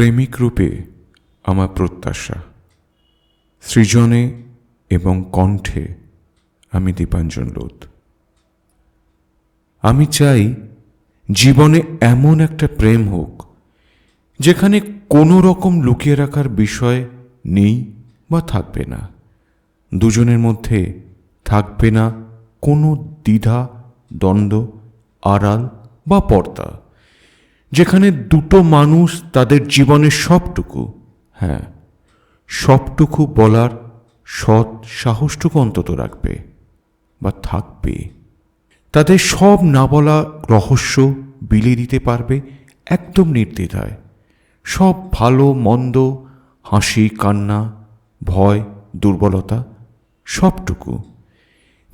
প্রেমিক রূপে আমার প্রত্যাশা। সৃজনে এবং কণ্ঠে আমি দীপাঞ্জন লোধ। আমি চাই জীবনে এমন একটা প্রেম হোক, যেখানে কোনো রকম লুকিয়ে রাখার বিষয় নেই বা থাকবে না। দুজনের মধ্যে থাকবে না কোনো দ্বিধা, দ্বন্দ্ব, আড়াল বা পর্দা। যেখানে দুটো মানুষ তাদের জীবনের সবটুকু। হ্যাঁ। সবটুকু বলার সৎ সাহসটুকু অন্তত রাখবে বা থাকবে। তাদের সব না বলা রহস্য বিলিয়ে দিতে পারবে একদম নির্দ্বিধায়। সব ভালো মন্দ হাসি কান্না ভয় দুর্বলতা সবটুকু।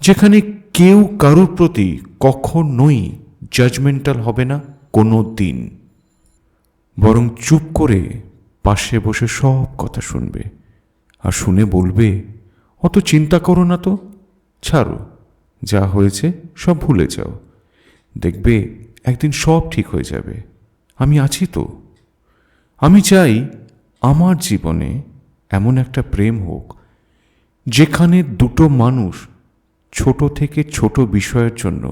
যেখানে কেউ কারোর প্রতি কখনোই জাজমেন্টাল হবে না। কোনো দিন, বরং চুপ করে পাশে বসে সব কথা শুনবে। আর শুনে বলবে, অত চিন্তা করো না তো, ছাড়ো, যা হয়েছে সব ভুলে যাও। দেখবে একদিন সব ঠিক হয়ে যাবে। আমি আছি তো। আমি চাই আমার জীবনে এমন একটা প্রেম হোক, যেখানে দুটো মানুষ ছোট থেকে ছোট বিষয়ের জন্য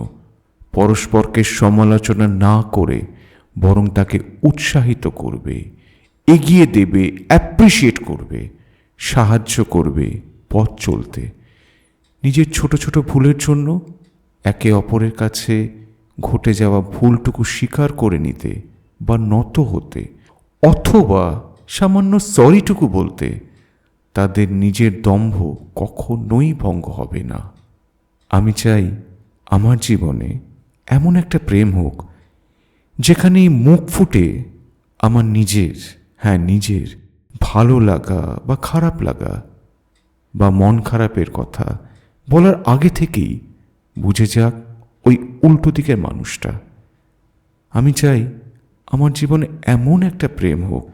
পরস্পরকে সমালোচনা না করে বরং তাকে উৎসাহিত করবে, এগিয়ে দেবে অ্যাপ্রিসিয়েট করবে, সাহায্য করবে পথ চলতে। নিজের ছোট ছোট ভুলের জন্য একে অপরের কাছে ঘটে যাওয়া ভুলটুকু স্বীকার করে নিতে বা নত হতে অথবা সামান্য সরিটুকু বলতে তাদের নিজের দম্ভ কখনোই ভঙ্গ হবে না। আমি চাই আমার জীবনে এমন একটা প্রেম হোক যেখানে মুখ ফুটে আমার নিজের হ্যাঁ নিজের ভালো লাগা বা খারাপ লাগা বা মন খারাপের কথা বলার আগে থেকেই বুঝে যাক ওই উল্টো দিকের মানুষটা। আমি চাই আমার জীবনে এমন একটা প্রেম হোক,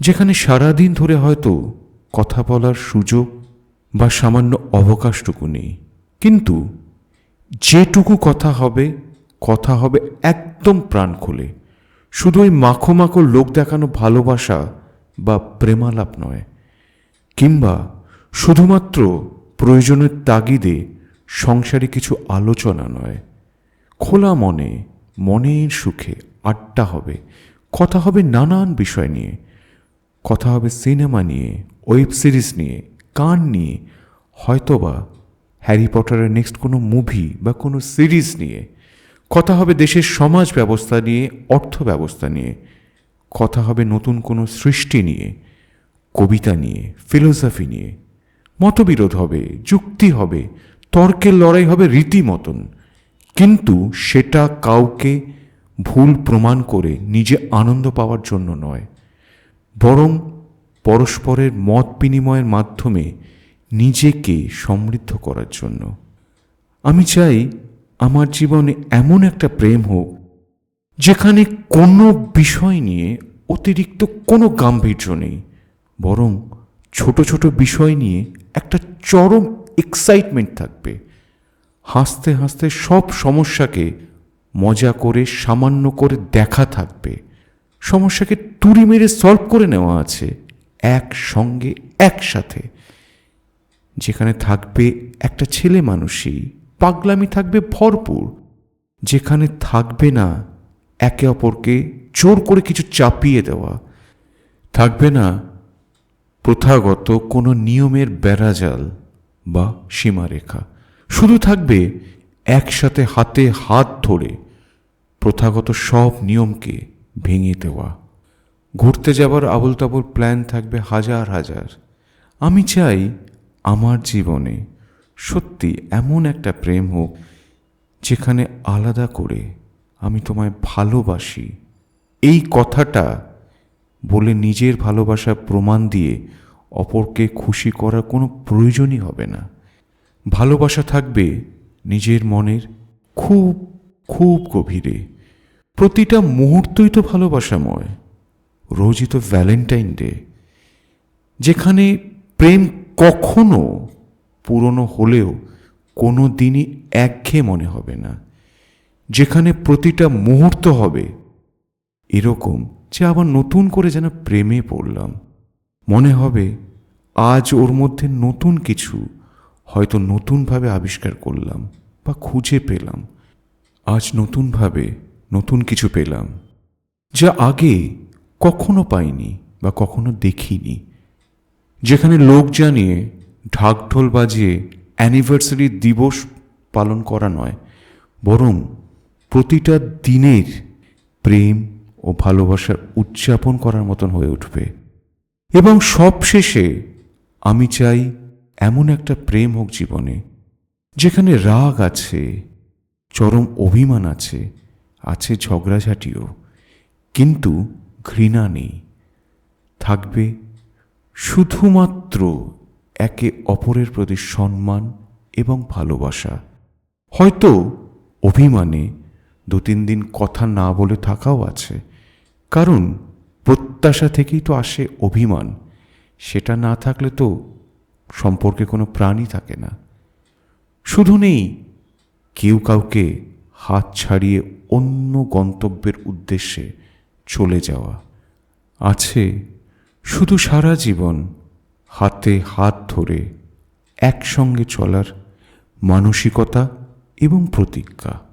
যেখানে সারাদিন ধরে হয়তো কথা বলার সুযোগ বা সামান্য অবকাশটুকু নেই। কিন্তু যেটুকু কথা হবে কথা হবে একদম প্রাণ খুলে। শুধু ওই মাখো মাখো লোক দেখানো ভালোবাসা বা প্রেমালাপ নয়, কিংবা শুধুমাত্র প্রয়োজনের তাগিদে সংসারে কিছু আলোচনা নয়। খোলা মনে, মনের সুখে আড্ডা হবে। কথা হবে নানান বিষয় নিয়ে। কথা হবে সিনেমা নিয়ে, ওয়েব সিরিজ নিয়ে, গান নিয়ে, হয়তোবা হ্যারি পটারের নেক্সট কোনো মুভি বা কোনো সিরিজ নিয়ে। কথা হবে দেশের সমাজ ব্যবস্থা নিয়ে, অর্থ ব্যবস্থা নিয়ে। কথা হবে নতুন কোনো সৃষ্টি নিয়ে, কবিতা নিয়ে ফিলোসফি নিয়ে। মতবিরোধ হবে, যুক্তি হবে, তর্কের লড়াই হবে রীতিমতন। কিন্তু সেটা কাউকে ভুল প্রমাণ করে নিজে আনন্দ পাওয়ার জন্য নয়। বরং পরস্পরের মত বিনিময়ের মাধ্যমে নিজেকে সমৃদ্ধ করার জন্য। আমি চাই আমার জীবনে এমন একটা প্রেম হোক, যেখানে কোনো বিষয় নিয়ে অতিরিক্ত কোনো গাম্ভীর্য নেই, বরং ছোট ছোট বিষয় নিয়ে একটা চরম এক্সাইটমেন্ট থাকবে। হাসতে হাসতে সব সমস্যাকে মজা করে, সামান্য করে দেখা থাকবে। সমস্যাকে তুড়ি মেরে সলভ করে নেওয়া আছে, একসঙ্গে, একসাথে। যেখানে থাকবে একটা ছেলে মানুষই। পাগলামি থাকবে ভরপুর। যেখানে থাকবে না, একে অপরকে জোর করে কিছু চাপিয়ে দেওয়া। থাকবে না প্রথাগত কোনো নিয়মের বেড়াজাল বা সীমারেখা। শুধু থাকবে একসাথে হাতে হাত ধরে প্রথাগত সব নিয়মকে ভেঙে দেওয়া। ঘুরতে যাবার আবল তাবল প্ল্যান থাকবে হাজার হাজার। আমি চাই আমার জীবনে সত্যি এমন একটা প্রেম হোক যেখানে আলাদা করে আমি তোমায় ভালোবাসি। এই কথাটা বলে নিজের ভালোবাসা প্রমাণ দিয়ে অপরকে খুশি করার কোনো প্রয়োজনই হবে না। ভালোবাসা থাকবে নিজের মনের খুব খুব গভীরে। প্রতিটা মুহূর্তই তো ভালোবাসাময়। রোজই তো ভ্যালেন্টাইন ডে যেখানে প্রেম কখনো পুরনো হলেও কোনো দিনই একঘেয়ে মনে হবে না। যেখানে প্রতিটা মুহূর্ত হবে, এরকম যে আবার নতুন করে যেন প্রেমে পড়লাম। মনে হবে আজ ওর মধ্যে নতুন কিছু হয়তো নতুনভাবে আবিষ্কার করলাম বা খুঁজে পেলাম। আজ নতুনভাবে নতুন কিছু পেলাম যা আগে কখনো পাইনি বা কখনো দেখিনি। যেখানে লোক জানিয়ে ঢাকঢোল বাজিয়ে অ্যানিভার্সারি দিবস পালন করা নয়, বরং প্রতিটা দিনের প্রেম ও ভালোবাসার উদযাপন করার মতন হয়ে উঠবে। এবং সব শেষে আমি চাই এমন একটা প্রেম হোক জীবনে, যেখানে রাগ আছে, চরম অভিমান আছে আছে ঝগড়াঝাটিও, কিন্তু ঘৃণা নেই। থাকবে শুধুমাত্র একে অপরের প্রতি সম্মান এবং ভালোবাসা। হয়তো অভিমানে দু তিন দিন কথা না বলে থাকাও আছে। কারণ প্রত্যাশা থেকেই তো আসে অভিমান। সেটা না থাকলে তো সম্পর্কে কোনো প্রাণী থাকে না। শুধু নেই, কেউ কাউকে হাত ছাড়িয়ে অন্য গন্তব্যের উদ্দেশ্যে চলে যাওয়া। আছে শুধু সারা জীবন হাতে হাত ধরে একসঙ্গে চলার মানসিকতা এবং প্রতিজ্ঞা।